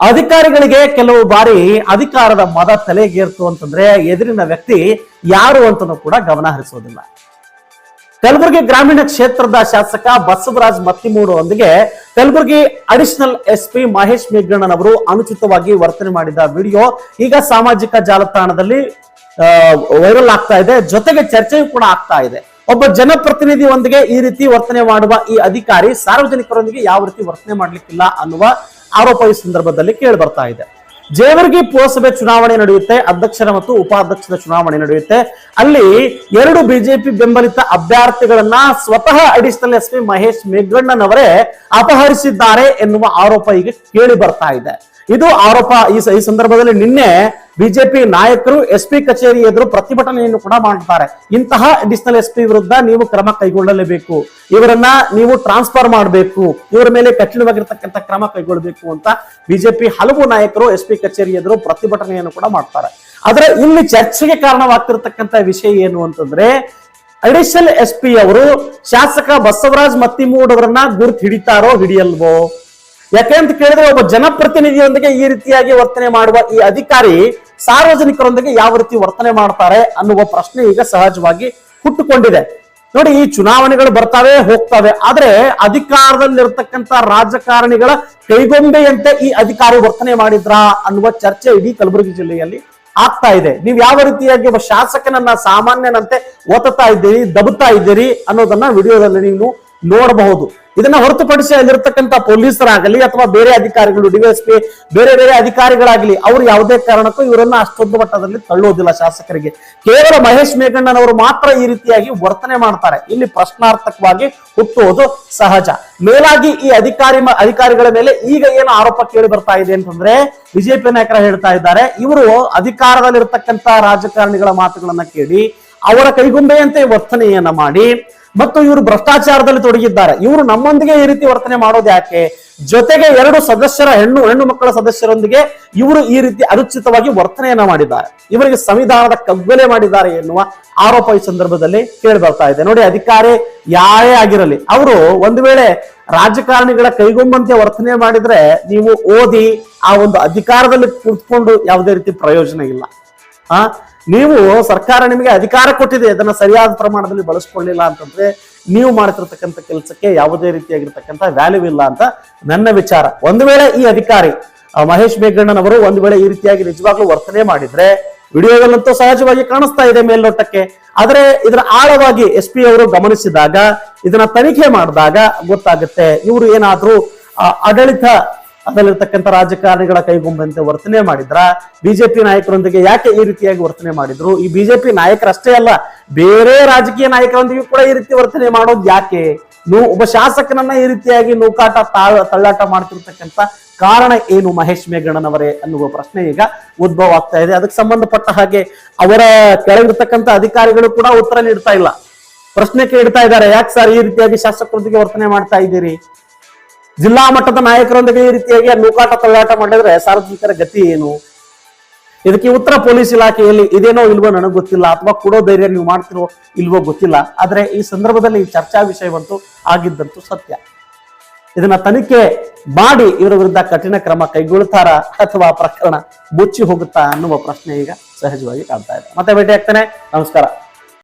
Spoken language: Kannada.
ಅಧಿಕಾರಿಗಳಿಗೆ ಕೆಲವು ಬಾರಿ ಅಧಿಕಾರದ ಮದ ತಲೆಗೇರ್ತು ಅಂತಂದ್ರೆ ಎದುರಿನ ವ್ಯಕ್ತಿ ಯಾರು ಅಂತನೂ ಕೂಡ ಗಮನ ಹರಿಸೋದಿಲ್ಲ ಕಲಬುರಗಿ ಗ್ರಾಮೀಣ ಕ್ಷೇತ್ರದ ಶಾಸಕ Basavaraj ಮತ್ತಿಮೂಡೊಂದಿಗೆ Kalaburagi additional S P Mahesh ಮೇಘಣ್ಣನವರು ಅನುಚಿತವಾಗಿ ವರ್ತನೆ ಮಾಡಿದ ವಿಡಿಯೋ ಈಗ ಸಾಮಾಜಿಕ ಜಾಲತಾಣದಲ್ಲಿ ವೈರಲ್ ಆಗ್ತಾ ಇದೆ. ಜೊತೆಗೆ ಚರ್ಚೆಯೂ ಕೂಡ ಆಗ್ತಾ ಇದೆ. ಒಬ್ಬ ಜನಪ್ರತಿನಿಧಿಯೊಂದಿಗೆ ಈ ರೀತಿ ವರ್ತನೆ ಮಾಡುವ ಈ ಅಧಿಕಾರಿ ಸಾರ್ವಜನಿಕರೊಂದಿಗೆ ಯಾವ ರೀತಿ ವರ್ತನೆ ಮಾಡ್ಲಿಕ್ಕಿಲ್ಲ ಅನ್ನುವ ಆರೋಪ ಈ ಸಂದರ್ಭದಲ್ಲಿ ಕೇಳಿ ಬರ್ತಾ ಇದೆ. ಜೇವರ್ಗಿ ಪುರಸಭೆ ಚುನಾವಣೆ ನಡೆಯುತ್ತೆ, ಅಧ್ಯಕ್ಷರ ಮತ್ತು ಉಪಾಧ್ಯಕ್ಷರ ಚುನಾವಣೆ ನಡೆಯುತ್ತೆ. ಅಲ್ಲಿ ಎರಡು ಬಿಜೆಪಿ ಬೆಂಬಲಿತ ಅಭ್ಯರ್ಥಿಗಳನ್ನ ಸ್ವತಃ ಅಡಿಷನಲ್ ಎಸ್ ಪಿ ಮಹೇಶ್ ಮೇಘಣ್ಣನವರೇ ಅಪಹರಿಸಿದ್ದಾರೆ ಎನ್ನುವ ಆರೋಪ ಈಗ ಕೇಳಿ ಬರ್ತಾ ಇದೆ. ಇದು ಆರೋಪ ಈ ಸಂದರ್ಭದಲ್ಲಿ ನಿನ್ನೆ ಬಿಜೆಪಿ ನಾಯಕರು ಎಸ್ ಪಿ ಕಚೇರಿ ಎದುರು ಪ್ರತಿಭಟನೆಯನ್ನು ಕೂಡ ಮಾಡ್ತಾರೆ ಇಂತಹ ಅಡಿಷನಲ್ ಎಸ್ ಪಿ ವಿರುದ್ಧ ನೀವು ಕ್ರಮ ಕೈಗೊಳ್ಳಲೇಬೇಕು. ಇವರನ್ನ ನೀವು ಟ್ರಾನ್ಸ್ಫರ್ ಮಾಡಬೇಕು. ಇವರ ಮೇಲೆ ಕಠಿಣವಾಗಿರ್ತಕ್ಕಂಥ ಕ್ರಮ ಕೈಗೊಳ್ಳಬೇಕು ಅಂತ ಬಿಜೆಪಿ ಹಲವು ನಾಯಕರು ಎಸ್ ಪಿ ಕಚೇರಿ ಎದುರು ಪ್ರತಿಭಟನೆಯನ್ನು ಕೂಡ ಮಾಡ್ತಾರೆ. ಆದ್ರೆ ಇಲ್ಲಿ ಚರ್ಚೆಗೆ ಕಾರಣವಾಗ್ತಿರ್ತಕ್ಕಂಥ ವಿಷಯ ಏನು ಅಂತಂದ್ರೆ ಅಡಿಷನಲ್ ಎಸ್ ಪಿ ಅವರು ಶಾಸಕ ಬಸವರಾಜ್ ಮತ್ತಿಮೂಡ್ ಅವರನ್ನ ಗುರುತು ಹಿಡಿತಾರೋ ಹಿಡಿಯಲ್ವೋ? ಯಾಕೆ ಅಂತ ಕೇಳಿದ್ರೆ ಒಬ್ಬ ಜನಪ್ರತಿನಿಧಿಯೊಂದಿಗೆ ಈ ರೀತಿಯಾಗಿ ವರ್ತನೆ ಮಾಡುವ ಈ ಅಧಿಕಾರಿ ಸಾರ್ವಜನಿಕರೊಂದಿಗೆ ಯಾವ ರೀತಿ ವರ್ತನೆ ಮಾಡ್ತಾರೆ ಅನ್ನುವ ಪ್ರಶ್ನೆ ಈಗ ಸಹಜವಾಗಿ ಹುಟ್ಟುಕೊಂಡಿದೆ. ನೋಡಿ, ಈ ಚುನಾವಣೆಗಳು ಬರ್ತಾವೆ, ಹೋಗ್ತವೆ. ಆದ್ರೆ ಅಧಿಕಾರದಲ್ಲಿರ್ತಕ್ಕಂಥ ರಾಜಕಾರಣಿಗಳ ಕೈಗೊಂಬೆಯಂತೆ ಈ ಅಧಿಕಾರಿ ವರ್ತನೆ ಮಾಡಿದ್ರಾ ಅನ್ನುವ ಚರ್ಚೆ ಇಡೀ ಕಲಬುರಗಿ ಜಿಲ್ಲೆಯಲ್ಲಿ ಆಗ್ತಾ ಇದೆ. ನೀವು ಯಾವ ರೀತಿಯಾಗಿ ಒಬ್ಬ ಶಾಸಕನನ್ನ ಸಾಮಾನ್ಯನಂತೆ ಒತ್ತತ್ತಾ ಇದ್ದೀರಿ, ದಬುತ್ತಾ ಇದ್ದೀರಿ ಅನ್ನೋದನ್ನ ವಿಡಿಯೋದಲ್ಲಿ ನೀವು ನೋಡಬಹುದು. ಇದನ್ನ ಹೊರತುಪಡಿಸಿ ಅಲ್ಲಿರ್ತಕ್ಕಂಥ ಪೊಲೀಸರಾಗಲಿ ಅಥವಾ ಬೇರೆ ಅಧಿಕಾರಿಗಳು ಡಿವೈಎಸ್ಪಿ ಬೇರೆ ಬೇರೆ ಅಧಿಕಾರಿಗಳಾಗಲಿ, ಅವರು ಯಾವುದೇ ಕಾರಣಕ್ಕೂ ಇವರನ್ನ ಅಷ್ಟೊಂದು ಮಟ್ಟದಲ್ಲಿ ತಳ್ಳೋದಿಲ್ಲ ಶಾಸಕರಿಗೆ. ಕೇವಲ ಮಹೇಶ್ ಮೇಘಣ್ಣನವರು ಮಾತ್ರ ಈ ರೀತಿಯಾಗಿ ವರ್ತನೆ ಮಾಡ್ತಾರೆ. ಇಲ್ಲಿ ಪ್ರಶ್ನಾರ್ಥಕವಾಗಿ ಹುಟ್ಟುವುದು ಸಹಜ. ಮೇಲಾಗಿ ಈ ಅಧಿಕಾರಿ ಅಧಿಕಾರಿಗಳ ಮೇಲೆ ಈಗ ಏನು ಆರೋಪ ಕೇಳಿ ಬರ್ತಾ ಇದೆ ಅಂತಂದ್ರೆ ಬಿಜೆಪಿ ನಾಯಕರ ಹೇಳ್ತಾ ಇದ್ದಾರೆ, ಇವರು ಅಧಿಕಾರದಲ್ಲಿರ್ತಕ್ಕಂಥ ರಾಜಕಾರಣಿಗಳ ಮಾತುಗಳನ್ನ ಕೇಳಿ, ಅವರ ಕೈಗೊಂಬೆಯಂತೆ ವರ್ತನೆಯನ್ನ ಮಾಡಿ ಮತ್ತು ಇವರು ಭ್ರಷ್ಟಾಚಾರದಲ್ಲಿ ತೊಡಗಿದ್ದಾರೆ. ಇವರು ನಮ್ಮೊಂದಿಗೆ ಈ ರೀತಿ ವರ್ತನೆ ಮಾಡೋದು ಯಾಕೆ? ಜೊತೆಗೆ ಎರಡು ಸದಸ್ಯರ ಹೆಣ್ಣು ಹೆಣ್ಣು ಮಕ್ಕಳ ಸದಸ್ಯರೊಂದಿಗೆ ಇವರು ಈ ರೀತಿ ಅನುಚಿತವಾಗಿ ವರ್ತನೆಯನ್ನ ಮಾಡಿದ್ದಾರೆ. ಇವರಿಗೆ ಸಂವಿಧಾನದ ಕಗ್ಗೊಲೆ ಮಾಡಿದ್ದಾರೆ ಎನ್ನುವ ಆರೋಪ ಈ ಸಂದರ್ಭದಲ್ಲಿ ಕೇಳಿ ಬರ್ತಾ ಇದೆ. ನೋಡಿ, ಅಧಿಕಾರಿ ಯಾರೇ ಆಗಿರಲಿ, ಅವರು ಒಂದು ವೇಳೆ ರಾಜಕಾರಣಿಗಳ ಕೈಗೊಂಬಂತೆ ವರ್ತನೆ ಮಾಡಿದ್ರೆ ನೀವು ಓದಿ ಆ ಒಂದು ಅಧಿಕಾರದಲ್ಲಿ ಕುಳಿತುಕೊಂಡು ಯಾವುದೇ ರೀತಿ ಪ್ರಯೋಜನ ಇಲ್ಲ. ಆ? ನೀವು ಸರ್ಕಾರ ನಿಮಗೆ ಅಧಿಕಾರ ಕೊಟ್ಟಿದೆ, ಅದನ್ನ ಸರಿಯಾದ ಪ್ರಮಾಣದಲ್ಲಿ ಬಳಸ್ಕೊಳ್ಳಿಲ್ಲ ಅಂತಂದ್ರೆ ನೀವು ಮಾಡ್ತಿರ್ತಕ್ಕಂಥ ಕೆಲಸಕ್ಕೆ ಯಾವುದೇ ರೀತಿಯಾಗಿರ್ತಕ್ಕಂಥ ವ್ಯಾಲ್ಯೂ ಇಲ್ಲ ಅಂತ ನನ್ನ ವಿಚಾರ. ಒಂದು ವೇಳೆ ಈ ಅಧಿಕಾರಿ ಮಹೇಶ್ ಮೇಘಣ್ಣನವರು ಒಂದು ವೇಳೆ ಈ ರೀತಿಯಾಗಿ ನಿಜವಾಗ್ಲೂ ವರ್ತನೆ ಮಾಡಿದ್ರೆ, ವಿಡಿಯೋಗಳಂತೂ ಸಹಜವಾಗಿ ಕಾಣಿಸ್ತಾ ಇದೆ ಮೇಲ್ನೋಟಕ್ಕೆ. ಆದ್ರೆ ಇದರ ಆಳವಾಗಿ ಎಸ್ ಪಿ ಅವರು ಗಮನಿಸಿದಾಗ, ಇದನ್ನ ತನಿಖೆ ಮಾಡಿದಾಗ ಗೊತ್ತಾಗುತ್ತೆ, ಇವರು ಏನಾದ್ರೂ ಆಡಳಿತ ಅದರಲ್ಲಿರ್ತಕ್ಕಂಥ ರಾಜಕಾರಣಿಗಳ ಕೈಗೊಂಬಂತೆ ವರ್ತನೆ ಮಾಡಿದ್ರ ಬಿಜೆಪಿ ನಾಯಕರೊಂದಿಗೆ ಯಾಕೆ ಈ ರೀತಿಯಾಗಿ ವರ್ತನೆ ಮಾಡಿದ್ರು? ಈ ಬಿಜೆಪಿ ನಾಯಕರಷ್ಟೇ ಅಲ್ಲ, ಬೇರೆ ರಾಜಕೀಯ ನಾಯಕರೊಂದಿಗೆ ಕೂಡ ಈ ರೀತಿ ವರ್ತನೆ ಮಾಡೋದು ಯಾಕೆ? ನೀವು ಒಬ್ಬ ಶಾಸಕನನ್ನ ಈ ರೀತಿಯಾಗಿ ನೂಕಾಟ ತಾಳ ತಳ್ಳಾಟ ಮಾಡ್ತಿರ್ತಕ್ಕಂಥ ಕಾರಣ ಏನು ಮಹೇಶ್ ಮೇಘಣ್ಣನವರೇ ಅನ್ನುವ ಪ್ರಶ್ನೆ ಈಗ ಉದ್ಭವ ಆಗ್ತಾ ಇದೆ. ಅದಕ್ಕೆ ಸಂಬಂಧಪಟ್ಟ ಹಾಗೆ ಅವರ ಕೆಳಗಿರ್ತಕ್ಕಂಥ ಅಧಿಕಾರಿಗಳು ಕೂಡ ಉತ್ತರ ನೀಡ್ತಾ ಇಲ್ಲ. ಪ್ರಶ್ನೆ ಕೇಳ್ತಾ ಇದ್ದಾರೆ, ಯಾಕೆ ಸರ್ ಈ ರೀತಿಯಾಗಿ ಶಾಸಕರೊಂದಿಗೆ ವರ್ತನೆ ಮಾಡ್ತಾ ಇದ್ದೀರಿ? ಜಿಲ್ಲಾ ಮಟ್ಟದ ನಾಯಕರೊಂದಿಗೆ ಈ ರೀತಿಯಾಗಿ ನೂಕಾಟ ತಳ್ಳಾಟ ಮಾಡಿದ್ರೆ ಸಾರ್ವಜನಿಕರ ಗತಿ ಏನು? ಇದಕ್ಕೆ ಉತ್ತರ ಪೊಲೀಸ್ ಇಲಾಖೆಯಲ್ಲಿ ಇದೇನೋ ಇಲ್ವೋ ನನಗೆ ಗೊತ್ತಿಲ್ಲ, ಅಥವಾ ಕೊಡೋ ಧೈರ್ಯ ನೀವು ಮಾಡ್ತಿರೋ ಇಲ್ವೋ ಗೊತ್ತಿಲ್ಲ. ಆದ್ರೆ ಈ ಸಂದರ್ಭದಲ್ಲಿ ಈ ಚರ್ಚಾ ವಿಷಯವಂತೂ ಆಗಿದ್ದಂತೂ ಸತ್ಯ. ಇದನ್ನ ತನಿಖೆ ಮಾಡಿ ಇವರ ವಿರುದ್ಧ ಕಠಿಣ ಕ್ರಮ ಕೈಗೊಳ್ತಾರ ಅಥವಾ ಪ್ರಕರಣ ಮುಚ್ಚಿ ಹೋಗುತ್ತಾ ಅನ್ನುವ ಪ್ರಶ್ನೆ ಈಗ ಸಹಜವಾಗಿ ಕಾಣ್ತಾ ಇದೆ. ಮತ್ತೆ ಭೇಟಿ ಆಗ್ತಾನೆ ನಮಸ್ಕಾರ.